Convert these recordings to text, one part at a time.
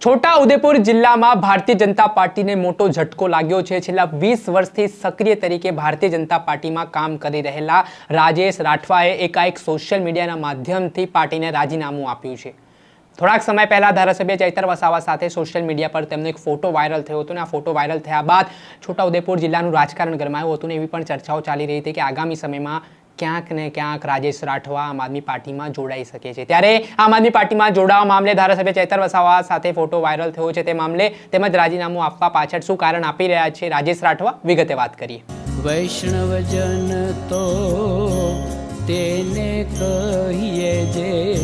છોટા ઉદેપુર જિલ્લામાં ભારતીય જનતા પાર્ટીને મોટો ઝટકો લાગ્યો છે. છેલ્લા વીસ વર્ષથી સક્રિય તરીકે ભારતીય જનતા પાર્ટીમાં કામ કરી રહેલા રાજેશ રાઠવાએ એકાએક સોશિયલ મીડિયાના માધ્યમથી પાર્ટીને રાજીનામું આપ્યું છે. થોડાક સમય પહેલા ધારાસભ્ય ચૈતર વસાવા સાથે સોશિયલ મીડિયા પર તેમનો એક ફોટો વાયરલ થયો હતો અને આ ફોટો વાયરલ થયા બાદ છોટાઉદેપુર જિલ્લાનું રાજકારણ ગરમાયું હતું અને એવી પણ ચર્ચાઓ ચાલી રહી હતી કે આગામી સમયમાં ક્યાંક ને ક્યાંક રાજેશ રાઠવા આમ આદમી પાર્ટીમાં જોડાઈ શકે છે. ત્યારે આમ આદમી પાર્ટીમાં જોડાવા મામલે ધારાસભ્ય ચેતર વસાવા સાથે ફોટો વાયરલ થયો છે. તે મામલે તેમજ રાજીનામું આપવા પાછળ શું કારણ આપી રહ્યા છે રાજેશ રાઠવા? વિગતે વાત કરીએ. વૈષ્ણવજન તો તેને કહીએ જે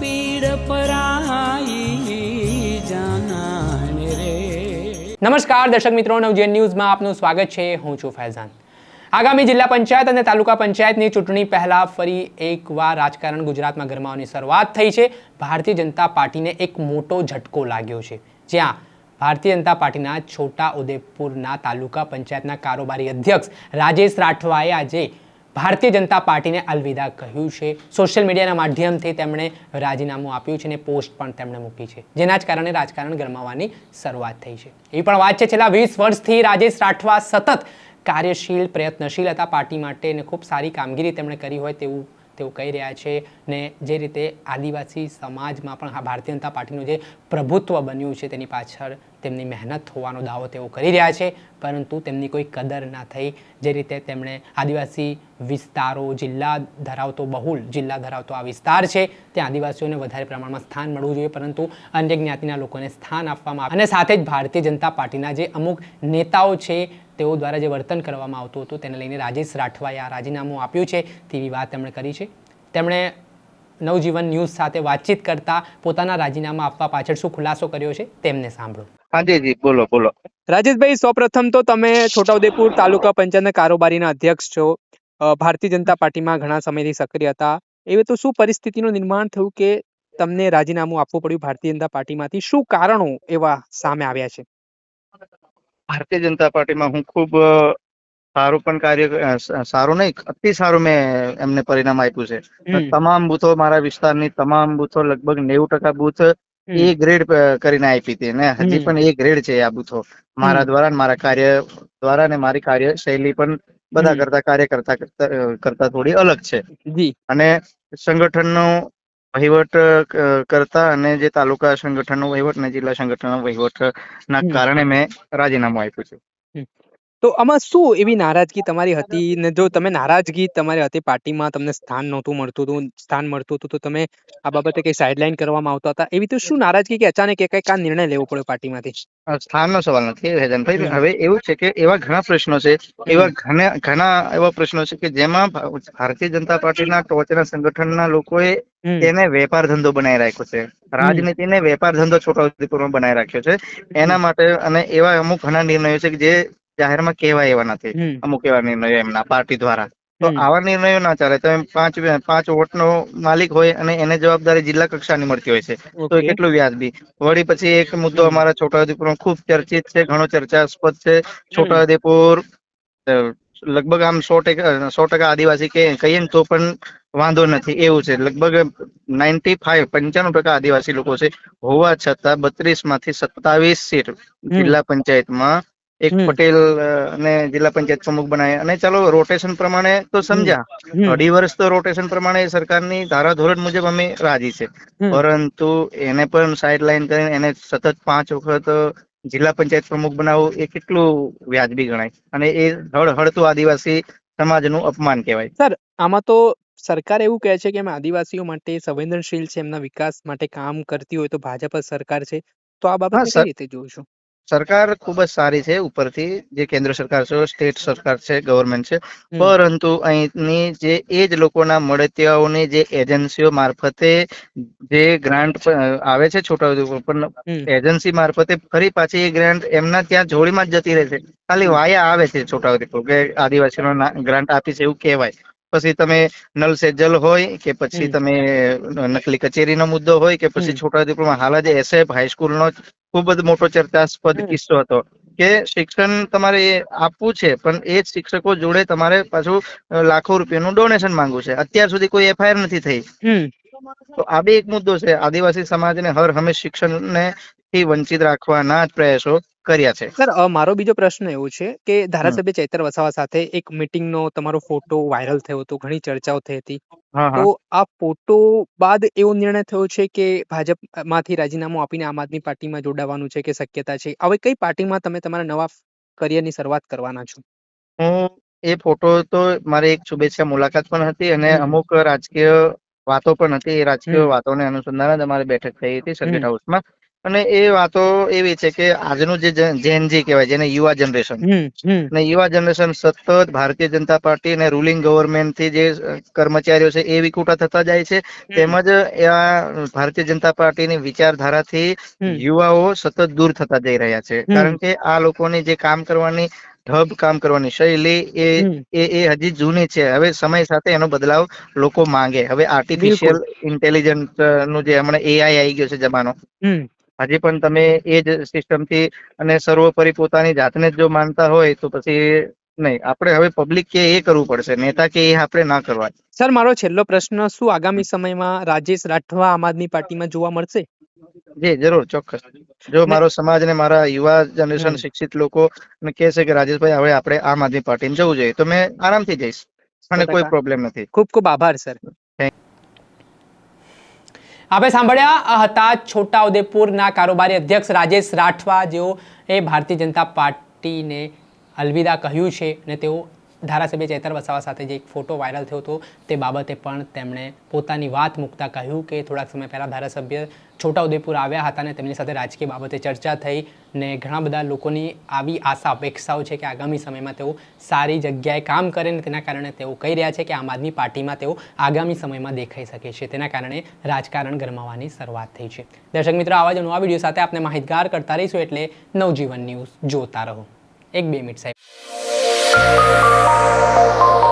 પીડ પરાઈ જાનાને રે. નમસ્કાર દર્શક મિત્રો. નવજીવન ન્યૂઝમાં આપનું સ્વાગત છે. હું છું ફૈઝાન. આગામી જિલ્લા પંચાયત અને તાલુકા પંચાયતની ચૂંટણી પહેલા ફરી એકવાર રાજકારણ ગુજરાતમાં ગરમાવાની શરૂઆત થઈ છે. ભારતીય જનતા પાર્ટીને એક મોટો ઝટકો લાગ્યો છે. જ્યાં ભારતીય જનતા પાર્ટીના છોટા ઉદેપુરના તાલુકા પંચાયતના કારોબારી અધ્યક્ષ રાજેશ રાઠવાએ આજે ભારતીય જનતા પાર્ટીને અલવિદા કહ્યું છે. સોશિયલ મીડિયાના માધ્યમથી તેમણે રાજીનામું આપ્યું છે અને પોસ્ટ પણ તેમણે મૂકી છે. જેના જ કારણે રાજકારણ ગરમાવાની શરૂઆત થઈ છે. એ પણ વાત છે, છેલ્લા વીસ વર્ષથી રાજેશ રાઠવા સતત કાર્યશીલ, પ્રયત્નશીલ હતા પાર્ટી માટે અને ખૂબ સારી કામગીરી તેમણે કરી હોય તેવું તેઓ કહી રહ્યા છે ને જે રીતે આદિવાસી સમાજમાં પણ આ ભારતીય જનતા પાર્ટીનું જે પ્રભુત્વ બન્યું છે તેની પાછળ તેમની મહેનત હોવાનો દાવો તેઓ કરી રહ્યા છે. પરંતુ તેમની કોઈ કદર ના થઈ. જે રીતે તેમણે આદિવાસી વિસ્તારો, જિલ્લા ધરાવતો બહુલ, જિલ્લા ધરાવતો આ વિસ્તાર છે, ત્યાં આદિવાસીઓને વધારે પ્રમાણમાં સ્થાન મળવું જોઈએ. પરંતુ અન્ય જ્ઞાતિના લોકોને સ્થાન આપવામાં આવે. અને સાથે જ ભારતીય જનતા પાર્ટીના જે અમુક નેતાઓ છે તેઓ દ્વારા જે વર્તન કરવામાં આવતું હતું તેને લઈને રાજેશ રાઠવાએ આ રાજીનામું આપ્યું છે તેવી વાત તેમણે કરી છે. તેમણે નવજીવન ન્યૂઝ સાથે વાતચીત કરતા પોતાના રાજીનામા આપવા પાછળ શું ખુલાસો કર્યો છે તેમને સાંભળો. હા જી જી બોલો બોલો. રાજેશભાઈ સૌપ્રથમ તો તમે છોટાઉદેપુર તાલુકા પંચાયતના કારોબારીના અધ્યક્ષ છો. ભારતીય જનતા પાર્ટીમાં ઘણા સમયથી સક્રિય હતા. એવી તો શું પરિસ્થિતિનું નિર્માણ થયું કે તમને રાજીનામું આપવું પડ્યું ભારતીય જનતા પાર્ટીમાંથી? શું કારણો એવા સામે આવ્યા છે? ભારતીય જનતા પાર્ટીમાં હું ખૂબ સારું પણ કાર્ય સારું નહીં અતિ સારું મેં એમને પરિણામ આપ્યું છે. તમામ બૂથો મારા વિસ્તારની તમામ બૂથો લગભગ નેવું ટકા બૂથ એ ગ્રેડ કરીને આપી હતી ને હજી પણ એ ગ્રેડ છે આ બૂથો. મારા દ્વારા મારા કાર્ય દ્વારા ને મારી કાર્ય શૈલી પણ બધા કરતા કાર્ય કરતા કરતા કરતા થોડી અલગ છે. અને સંગઠનનો વહીવટ કરતા અને જે તાલુકા સંગઠનનો વહીવટ ને જિલ્લા સંગઠનનો વહીવટ ના કારણે મેં રાજીનામું આપ્યું છે. તો આમાં શું એવી નારાજગી તમારી હતી? ને જો તમે નારાજગી તમારી હતી પાર્ટીમાં તમને સ્થાન નહોતું મળતું હતું સ્થાન મળતું હતું તો તમે આ બાબતે કઈ સાઇડલાઇન કરવામાં આવતા હતા? એવી તો શું નારાજગી કે અચાનક એક આ નિર્ણય લેવો પડ્યો પાર્ટીમાંથી? સ્થાનનો સવાલ નથી હેદનભાઈ હવે એવું છે કે એવા ઘણા પ્રશ્નો છે એવા ઘણા ઘણા એવા પ્રશ્નો છે કે જેમાં ભારતીય જનતા પાર્ટીના ટોચના સંગઠનના લોકોએ તેને વેપાર ધંધો બનાવી રાખ્યો છે. રાજનીતિને વેપાર ધંધો છોટાઉદેપુરમાં બનાવી રાખ્યો છે. એના માટે અને એવા અમુક ઘણા નિર્ણયો છે કે જે જાહેરમાં કહેવાય એવા નથી. અમુક એવા નિર્ણયો એમના પાર્ટી દ્વારા. તો આવા નિર્ણયો ના ચાલે. તમે પાંચ પાંચ વોટનો માલિક હોય અને એને જવાબદારી જિલ્લા કક્ષાની મળતી હોય છે. તો એ કેટલું વ્યાજબી? વળી પછી એક મુદ્દો અમારા છોટાઉદેપુરમાં ખૂબ ચર્ચિત છે ઘણો ચર્ચાસ્પદ છે. છોટાઉદેપુર લગભગ આમ સો ટકા સો ટકા આદિવાસી કે કહીએ ને તો પણ વાંધો નથી. એવું છે. લગભગ નાઇન્ટી ફાઈવ પંચાણું ટકા આદિવાસી લોકો છે. હોવા છતાં બત્રીસમાંથી સત્તાવીસ સીટ જિલ્લા પંચાયતમાં એક પટેલ ને જિલ્લા પંચાયત પ્રમુખ બનાવ્યા અને ચાલો રોટેશન પ્રમાણે તો સમજ્યા. અઢી વર્ષ તો રોટેશન પ્રમાણે સરકારની ધારાધોરણ મુજબ અમે રાજી છે. પરંતુ એને પણ સાઇડ લાઈન કરીને એને સતત પાંચ વખત જિલ્લા પંચાયત પ્રમુખ બનાવવું એ કેટલું વ્યાજબી ગણાય. અને એ હળ હળતું આદિવાસી સમાજનું અપમાન કહેવાય. સર આમાં તો સરકાર એવું કહે છે કે અમે આદિવાસીઓ માટે સંવેદનશીલ છે એમના વિકાસ માટે કામ કરતી હોય તો ભાજપ સરકાર છે. તો આ બાબત. કઈ રીતે જોઉં છું? સરકાર ખૂબ જ સારી છે ઉપરથી જે કેન્દ્ર સરકાર છે સ્ટેટ સરકાર છે ગવર્મેન્ટ છે. પરંતુ અહીંની જે એ જ લોકોના મળતિયાઓની જે એજન્સીઓ મારફતે જે ગ્રાન્ટ આવે છે છોટાઉદેપુર પણ એજન્સી મારફતે ફરી પાછી એ ગ્રાન્ટ એમના ત્યાં જોડીમાં જ જતી રહે છે. ખાલી વાયા આવે છે છોટાઉદેપુર કે આદિવાસીનો ગ્રાન્ટ આપી છે એવું કહેવાય. પછી તમે નલ સેજલ હોય કે પછી તમે નકલી કચેરીનો મુદ્દો હોય કે પછી. છોટાઉદેપુરમાં હાલ જ એસએફ હાઈસ્કૂલનો ખૂબ જ મોટો ચર્ચાસ્પદ કિસ્સો હતો કે શિક્ષણ તમારે એ આપવું છે પણ એ જ શિક્ષકો જોડે તમારે પાછું લાખો રૂપિયાનું ડોનેશન માંગવું છે. અત્યાર સુધી કોઈ એફઆઈઆર નથી થઈ. તો આ બે એક મુદ્દો છે. આદિવાસી સમાજને હર હંમેશ શિક્ષણને થી વંચિત રાખવાના જ પ્રયાસો કર્યા છે. સર મારો બીજો પ્રશ્ન એવો છે કે ધારાસભ્ય ચૈતર વસાવા સાથે એક મીટિંગનો તમારો ફોટો વાયરલ થયો હતો ઘણી ચર્ચાઓ થઈ હતી. તો આ ફોટો બાદ એવો નિર્ણય થયો છે કે ભાજપમાંથી રાજીનામું આપીને આમ આદમી પાર્ટીમાં જોડાવાનું છે કે શક્યતા છે? હવે કઈ પાર્ટીમાં તમે તમારા નવા કરિયરની શરૂઆત કરવાના છો? હું એ ફોટો તો મારી એક શુભેચ્છા મુલાકાત પણ હતી અને અમુક રાજકીય વાતો પણ હતી. એ રાજકીય વાતોને અનુસંધાને અમારી બેઠક થઈ હતી સર્કિટ હાઉસમાં. અને એ વાતો એવી છે કે આજનું જે જેનજી કહેવાય જેને યુવા જનરેશન. અને યુવા જનરેશન સતત ભારતીય જનતા પાર્ટી અને રૂલિંગ ગવર્મેન્ટથી જે કર્મચારીઓ છે એ વિકુટા થતા જાય છે. તેમજ આ ભારતીય જનતા પાર્ટીની વિચારધારાથી. યુવાઓ સતત દૂર થતા જઈ રહ્યા છે. કારણ કે આ લોકોની જે કામ કરવાની ઢબ કામ કરવાની શૈલી એ એ એ હજી જૂની છે. હવે સમય સાથે એનો બદલાવ લોકો માંગે. હવે આર્ટિફિશિયલ ઇન્ટેલિજન્સનું જે હમણાં એઆઈ આવી ગયો છે જમાનો. હજી પણ તમે એ જ સિસ્ટમથી અને સર્વોપરી પોતાની જાતને જ જો માનતા હોય તો પછી નહીં. આપણે હવે પબ્લિક કે એ કરવું પડશે નેતા કે એ આપણે ના કરવા. સર મારો છેલ્લો પ્રશ્ન શું આગામી સમયમાં રાજેશ રાઠવા આમ આદમી પાર્ટીમાં જોવા મળશે? જી જરૂર ચોક્કસ. જો મારો સમાજ ને મારા યુવા જનરેશન શિક્ષિત લોકો ને કહે છે કે રાજેશભાઈ હવે આપણે આમ આદમી પાર્ટીમાં જવું જોઈએ. તો મેં આરામથી જઈશ. અને કોઈ પ્રોબ્લેમ નથી. ખૂબ ખૂબ આભાર સર. આપણે સાંભળ્યા હતા છોટાઉદેપુરના કારોબારી અધ્યક્ષ રાજેશ રાઠવા. જેઓ એ ભારતીય જનતા પાર્ટીને અલવિદા કહ્યું છે અને તેઓ ધારાસભ્ય ચેતર વસાવા સાથે જે એક ફોટો વાયરલ થયો હતો, તે બાબતે પણ તેમણે પોતાની વાત મૂકતા કહ્યું કે થોડાક સમય પહેલાં ધારાસભ્ય છોટાઉદેપુર આવ્યા હતા અને તેમની સાથે રાજકીય બાબતે ચર્ચા થઈ ને ઘણા બધા લોકોની આવી આશા, અપેક્ષાઓ છે કે આગામી સમયમાં તેઓ સારી જગ્યાએ કામ કરે ને તેના કારણે તેઓ કહી રહ્યા છે કે આમ આદમી પાર્ટીમાં તેઓ આગામી સમયમાં દેખાઈ શકે છે. તેના કારણે રાજકારણ ગરમાવાની શરૂઆત થઈ છે. દર્શક મિત્રો, આવા જ નવા વીડિયો સાથે આપણે માહિતગાર કરતા રહીશું એટલે નવજીવન ન્યૂઝ જોતા રહો. એક બે મિનિટ સાહેબ. Thank you.